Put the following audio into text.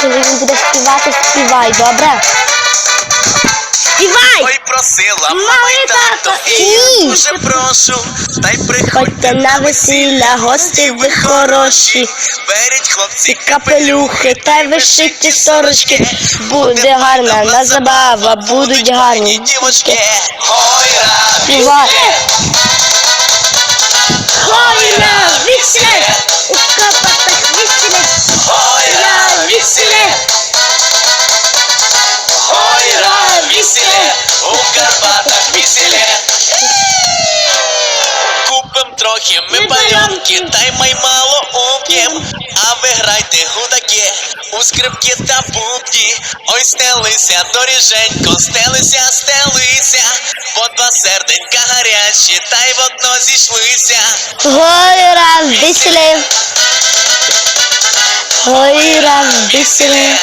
Коли він буде співати, співай, добре? Ой, Мама і тато, і я дуже прошу, та й Ходьте приходьте на весілля, гості ви хороші. Беріть хлопці капелюхи та й вишиті сорочки. Буде гарна на забава, будуть гарні дівочки. Співай! Ой, на весілля! У капатах весілля! ой, радість, ой, радість, у Карпатах веселе. Купим трохи ми пальонки, та й маймало уп'єм. А ви грайте гудаки у скрипки та бубні. Ой, стелися доріженько, стелися, стелися. По два серденька гарячі, та й в одно зійшлися. Гойра веселе! Гойра веселе!